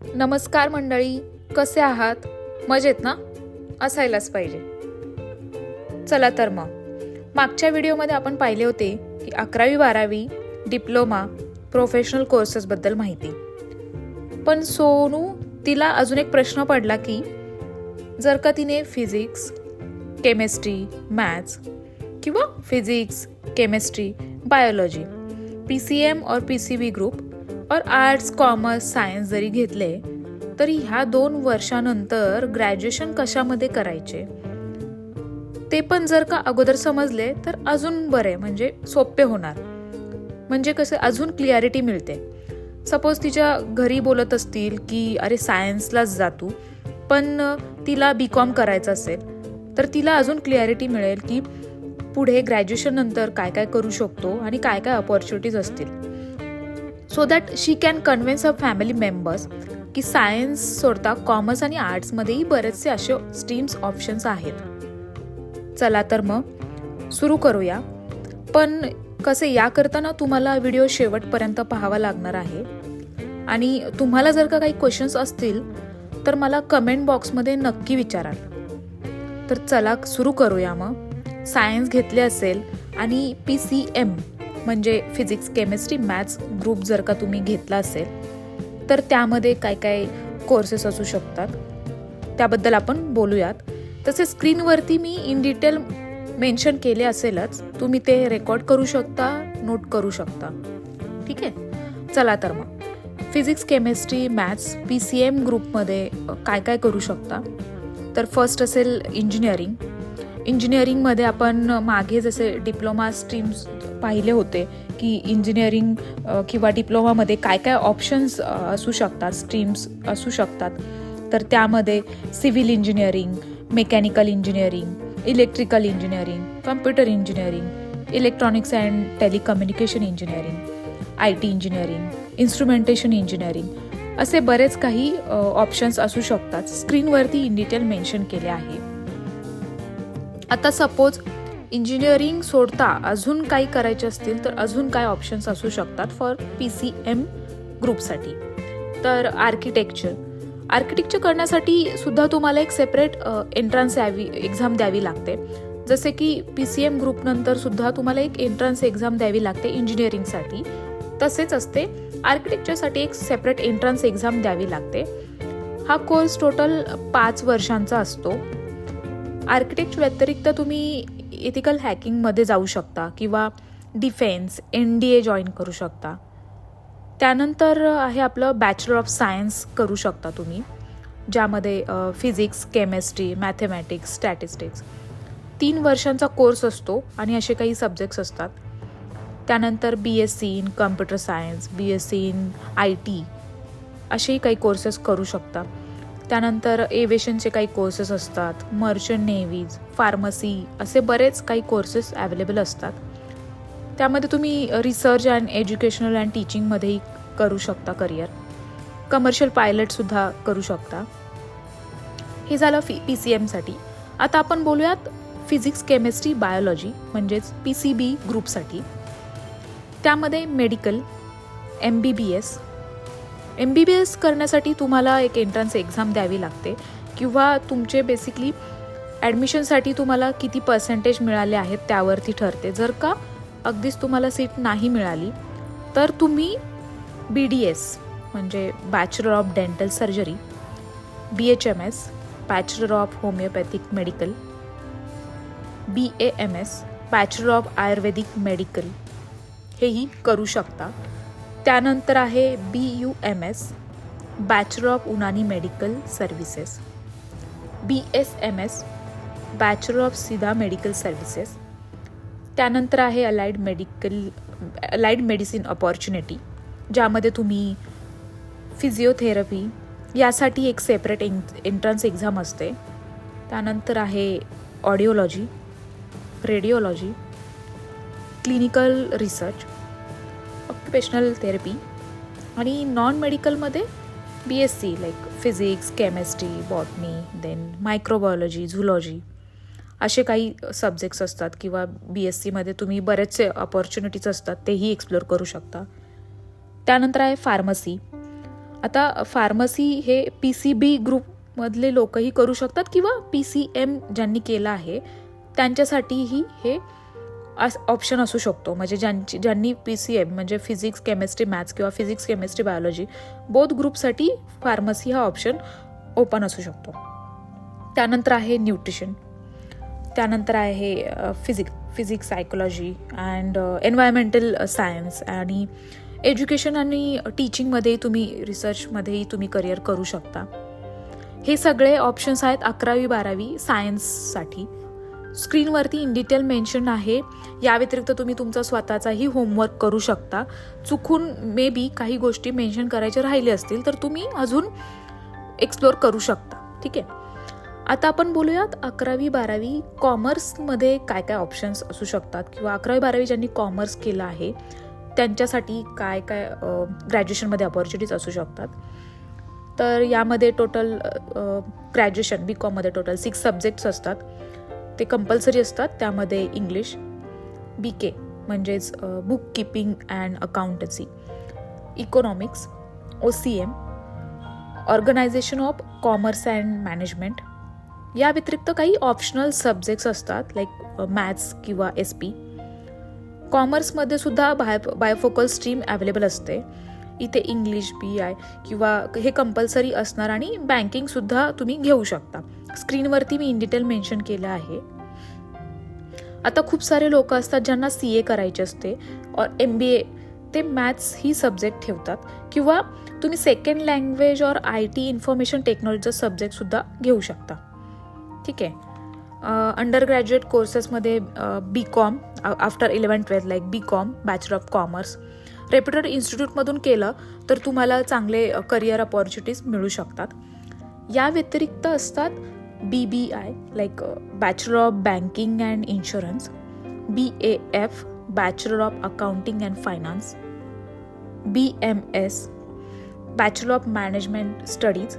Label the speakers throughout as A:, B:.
A: नमस्कार मंडळी कसे आहात? मजेत ना? असायलाच पाहिजे. चला तर मग. मागच्या व्हिडिओमध्ये आपण पाहिले होते की अकरावी बारावी डिप्लोमा प्रोफेशनल कोर्सेसबद्दल माहिती. पण सोनू तिला अजून एक प्रश्न पडला की जर का तिने फिजिक्स केमिस्ट्री मॅथ्स किंवा physics chemistry biology P C M और पी सी बी ग्रुप और आर्ट्स कॉमर्स सायन्स जरी घेतले तरी ह्या दोन वर्षानंतर ग्रॅज्युएशन कशामध्ये करायचे? ते पण जर का अगोदर समजले तर अजून बरे म्हणजे सोपे होणार. म्हणजे कसं अजून क्लिअरिटी मिळते. सपोज तिच्या घरी बोलत असतील की अरे सायन्सलाच जा तू. पण तिला बी कॉम करायचं असेल तर तिला अजून क्लिअरिटी मिळेल की पुढे ग्रॅज्युएशननंतर काय काय करू शकतो आणि काय काय अपॉर्च्युनिटीज असतील. So that she can convince a family members की सायन्स सोडता कॉमर्स आणि आर्ट्समध्येही बरेचसे असे स्ट्रीम्स ऑप्शन्स आहेत. चला तर मग सुरू करूया. पण कसे या करताना तुम्हाला व्हिडिओ शेवटपर्यंत पाहावा लागणार आहे. आणि तुम्हाला जर का काही क्वेश्चन्स असतील तर मला कमेंट बॉक्समध्ये नक्की विचाराल तर चला सुरू करूया मग. सायन्स घेतले असेल आणि पी सी एम म्हणजे फिजिक्स केमिस्ट्री मॅथ्स ग्रुप जर का तुम्ही घेतला असेल तर त्यामध्ये काय काय कोर्सेस असू शकतात त्याबद्दल आपण बोलूयात. तसे स्क्रीनवरती मी इन डिटेल मेन्शन केले असेलच तुम्ही ते रेकॉर्ड करू शकता नोट करू शकता. ठीक आहे? चला तर मग. Physics chemistry maths P C M ग्रुपमध्ये काय काय करू शकता? तर फर्स्ट असेल इंजिनिअरिंग इंजिनिअरिंगमध्ये आपण मागे जसे डिप्लोमा स्ट्रीम्स पाहिले होते की इंजिनिअरिंग किंवा डिप्लोमामध्ये काय काय ऑप्शन्स असू शकतात स्ट्रीम्स असू शकतात. तर त्यामध्ये civil engineering mechanical engineering electrical engineering computer engineering electronics and telecommunication engineering I T engineering instrumentation engineering असे बरेच काही ऑप्शन्स असू शकतात. स्क्रीनवरती इन डिटेल मेन्शन केले आहे. आता सपोज इंजिनिअरिंग सोडता अजून काही करायचे असतील तर अजून काय ऑप्शन्स असू शकतात फॉर पी सी एम ग्रुपसाठी तर आर्किटेक्चर आर्किटेक्चर करण्यासाठी सुद्धा तुम्हाला एक सेपरेट एंट्रन्स यावी एक्झाम द्यावी लागते. जसे की पी सी एम ग्रुपनंतर सुद्धा तुम्हाला एक एंट्रन्स एक्झाम द्यावी लागते इंजिनिअरिंगसाठी तसेच असते आर्किटेक्चरसाठी एक सेपरेट एंट्रन्स एक्झाम द्यावी लागते. हा कोर्स टोटल पाच वर्षांचा असतो. आर्किटेक्ट व्यतिरिक्त तुम्ही इथिकल हॅकिंगमध्ये जाऊ शकता किंवा defence N D A join करू शकता. त्यानंतर आहे आपलं बॅचलर ऑफ सायन्स करू शकता तुम्ही ज्यामध्ये फिजिक्स केमिस्ट्री मॅथेमॅटिक्स स्टॅटिस्टिक्स तीन वर्षांचा कोर्स असतो आणि असे काही सब्जेक्ट्स असतात. त्यानंतर B S C in computer science B S C in I T असेही काही कोर्सेस करू शकता. त्यानंतर एव्हिएशनचे काही कोर्सेस असतात. मर्चंट नेव्हीज फार्मसी असे बरेच काही कोर्सेस ॲवेलेबल असतात. त्यामध्ये तुम्ही रिसर्च अँड एज्युकेशनल अँड टीचिंगमध्येही करू शकता करिअर कमर्शियल पायलटसुद्धा करू शकता. हे झालं फी पी सी एमसाठी आता आपण बोलूयात फिजिक्स केमिस्ट्री बायोलॉजी म्हणजेच पी सी बी ग्रुपसाठी त्यामध्ये medical M B B S M B B S करण्यासाठी तुम्हाला एक एंट्रन्स एक्झाम द्यावी लागते. किंवा तुमचे बेसिकली ॲडमिशनसाठी तुम्हाला किती पर्सेंटेज मिळाले आहेत त्यावरती ठरते. जर का अगदीच तुम्हाला सीट नाही मिळाली तर तुम्ही बी डी एस म्हणजे bachelor of dental surgery B H M S bachelor of homeopathic medical B A M S bachelor of Ayurvedic medical हेही करू शकता. त्यानंतर आहे B U M S bachelor of Unani medical services B S M S bachelor of Siddha medical services त्यानंतर आहे allied medical allied medicine opportunity ज्यामध्ये तुम्ही physiotherapy यासाठी एक सेपरेट एं एंट्रन्स एक्झाम असते. त्यानंतर आहे audiology radiology clinical research occupational therapy आणि नॉन मेडिकलमध्ये B S C like physics chemistry botany then microbiology zoology असे काही सब्जेक्ट्स असतात किंवा बी एस सीमध्ये तुम्ही बरेचसे ऑपॉर्च्युनिटीज असतात तेही एक्सप्लोअर करू शकता. त्यानंतर आहे फार्मसी आता फार्मसी हे पी सी बी ग्रुपमधले लोकही करू शकतात किंवा पी सी एम ज्यांनी केलं आहे त्यांच्यासाठीही हे अस ऑप्शन असू शकतो. म्हणजे ज्यांची ज्यांनी पी सी एम म्हणजे फिजिक्स केमिस्ट्री मॅथ्स किंवा फिजिक्स केमिस्ट्री बायोलॉजी बोध ग्रुपसाठी फार्मसी हा ऑप्शन ओपन असू शकतो. त्यानंतर आहे न्यूट्रिशन त्यानंतर आहे physic physics psychology and environmental science आणि एज्युकेशन आणि टीचिंगमध्येही तुम्ही रिसर्चमध्येही तुम्ही करिअर करू शकता. हे सगळे ऑप्शन्स आहेत अकरावी बारावी सायन्ससाठी स्क्रीनवरती इन डिटेल मेन्शन आहे. या व्यतिरिक्त तुम्ही तुमचा स्वतःचाही होमवर्क करू शकता. चुकून मे बी काही गोष्टी मेन्शन करायच्या राहिले असतील तर तुम्ही अजून एक्सप्लोअर करू शकता. ठीक आहे? आता आपण बोलूयात अकरावी बारावी कॉमर्समध्ये काय काय ऑप्शन्स असू शकतात? किंवा अकरावी बारावी ज्यांनी कॉमर्स केलं आहे त्यांच्यासाठी काय काय ग्रॅज्युएशनमध्ये अपॉर्च्युनिटीज असू शकतात? तर यामध्ये टोटल ग्रॅज्युएशन बी कॉममध्ये टोटल सिक्स सब्जेक्ट्स असतात. ते कंपल्सरी असतात त्यामध्ये इंग्लिश बी के म्हणजेच book keeping and accountancy economics O C M organisation of commerce and management या व्यतिरिक्त काही ऑप्शनल सब्जेक्ट्स असतात लाईक मॅथ्स किंवा एस पी कॉमर्समध्ये सुद्धा बाय बायोफोकल स्ट्रीम अवेलेबल असते. इथे इंग्लिश बी आय किंवा हे कंपल्सरी असणार आणि बँकिंगसुद्धा तुम्ही घेऊ शकता. स्क्रीनवरती मी इन डिटेल मेन्शन केलं आहे. आता खूप सारे लोक असतात ज्यांना सी ए करायचे असते और एम बी ए ते मॅथ्स ही सब्जेक्ट ठेवतात. किंवा तुम्ही सेकंड लँग्वेज और आय टी इन्फॉर्मेशन टेक्नॉलॉजीचा सब्जेक्टसुद्धा घेऊ शकता. ठीक आहे? Under graduate कोर्सेसमध्ये B com after eleven twelfth like B com bachelor of commerce reputed इन्स्टिट्यूटमधून केलं तर तुम्हाला चांगले करिअर अपॉर्च्युनिटीज मिळू शकतात. या व्यतिरिक्त असतात BBI, like uh, Bachelor of Banking and Insurance, BAF, Bachelor of Accounting and Finance, BMS, Bachelor of Management Studies,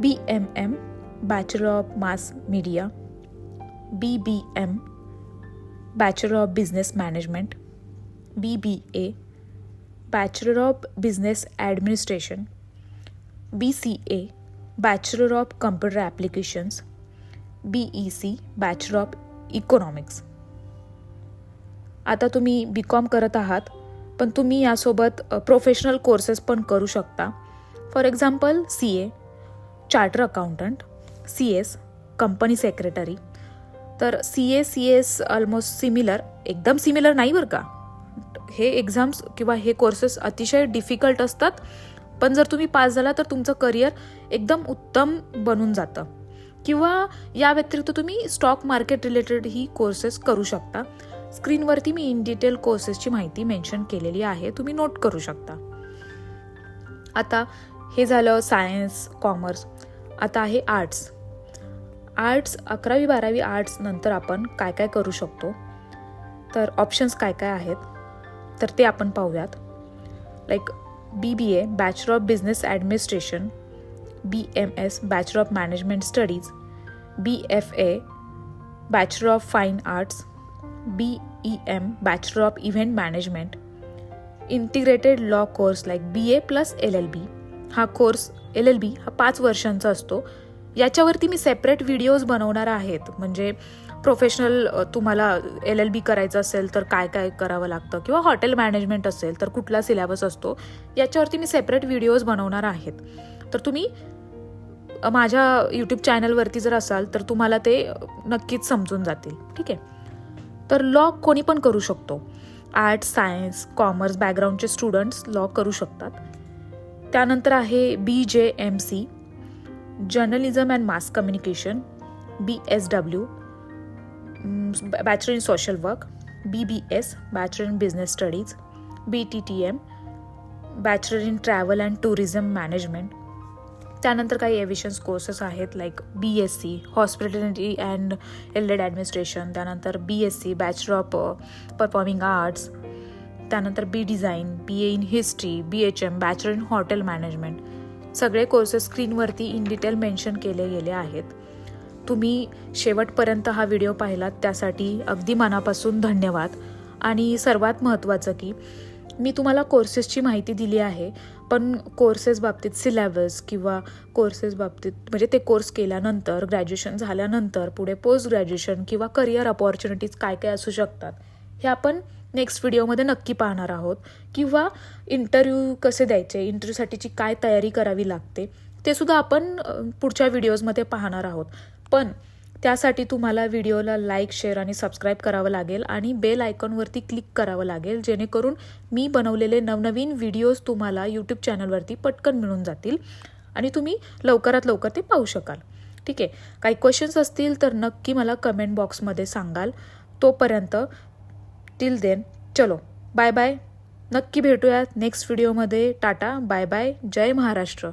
A: BMM, Bachelor of Mass Media, BBM, Bachelor of Business Management, BBA, Bachelor of Business Administration, BCA, bachelor of computer applications B E C bachelor of economics आता तुम्ही बी com करत आहात पण तुम्ही यासोबत professional courses पण करू शकता. For example C A charter accountant C S company secretary तर C A C S almost similar एकदम सिमिलर नाही बरं का? हे एक्झाम्स किंवा हे कोर्सेस अतिशय डिफिकल्ट असतात. पण जर तुम्ही पास झाला तर तुमचं करिअर एकदम उत्तम बनून जातं. किंवा या व्यतिरिक्त तुम्ही स्टॉक मार्केट रिलेटेड ही कोर्सेस करू शकता. स्क्रीनवरती मी इन डिटेल कोर्सेसची माहिती मेन्शन केलेली आहे. तुम्ही नोट करू शकता. आता हे झालं सायन्स कॉमर्स आता आहे आर्ट्स आर्ट्स अकरावी बारावी आर्ट्स नंतर आपण काय काय करू शकतो? तर ऑप्शन्स काय काय आहेत? तर ते आपण पाहूयात. Like B B A bachelor of business administration B M S bachelor of management studies B F A bachelor of fine arts B E M bachelor of event management integrated law course like B A plus L L B हा course L L B हा पाच वर्षांचा असतो. याच्यावरती मी separate videos बनवणार आहेत. म्हणजे professional तुम्हाला एल एल बी करायचं असेल तर काय काय करावं लागतं? किंवा हॉटेल मॅनेजमेंट असेल तर कुठला सिलेबस असतो? याच्यावरती मी सेपरेट व्हिडिओज बनवणार आहेत. तर तुम्ही माझ्या यूट्यूब चॅनलवरती जर असाल तर तुम्हाला ते नक्कीच समजून जातील. ठीक आहे? तर लॉ कोणी पण करू शकतो. आर्ट्स सायन्स कॉमर्स बॅकग्राऊंडचे स्टुडंट्स लॉ करू शकतात. त्यानंतर आहे B J M C journalism and mass communication B S W bachelor in social work B B S bachelor in business studies B T T M bachelor in travel and tourism management त्यानंतर काही aviations courses आहेत like B S C hospitality and allied administration त्यानंतर B S C bachelor of performing arts त्यानंतर B design B A in history B H M bachelor in hotel management सगळे courses स्क्रीनवरती in detail mention केले गेले आहेत. तुम्ही शेवटपर्यंत हा व्हिडिओ पाहिलात त्यासाठी अगदी मनापासून धन्यवाद. आणि सर्वात महत्त्वाचं की मी तुम्हाला कोर्सेसची माहिती दिली आहे पण कोर्सेस बाबतीत सिलॅबस किंवा कोर्सेस बाबतीत म्हणजे ते कोर्स केल्यानंतर ग्रॅज्युएशन झाल्यानंतर पुढे पोस्ट ग्रॅज्युएशन किंवा करिअर अपॉर्च्युनिटीज काय काय असू शकतात हे आपण नेक्स्ट व्हिडिओमध्ये नक्की पाहणार आहोत. किंवा इंटरव्ह्यू कसे द्यायचे इंटरव्ह्यूसाठीची काय तयारी करावी लागते ते सुद्धा आपण पुढच्या व्हिडिओजमध्ये पाहणार आहोत. पण त्यासाठी तुम्हाला व्हिडिओला लाईक शेअर आणि सबस्क्राईब करावं लागेल आणि बेल आयकॉनवरती क्लिक करावं लागेल जेणेकरून मी बनवलेले नवनवीन व्हिडिओज तुम्हाला यूट्यूब चॅनलवरती पटकन मिळून जातील आणि तुम्ही लवकरात लवकर ते पाहू शकाल. ठीक आहे? काही क्वेश्चन्स असतील तर नक्की मला कमेंट बॉक्समध्ये सांगाल. तोपर्यंत टिल देन चलो. बाय बाय नक्की भेटूयात नेक्स्ट व्हिडिओमध्ये टाटा. बाय बाय जय महाराष्ट्र.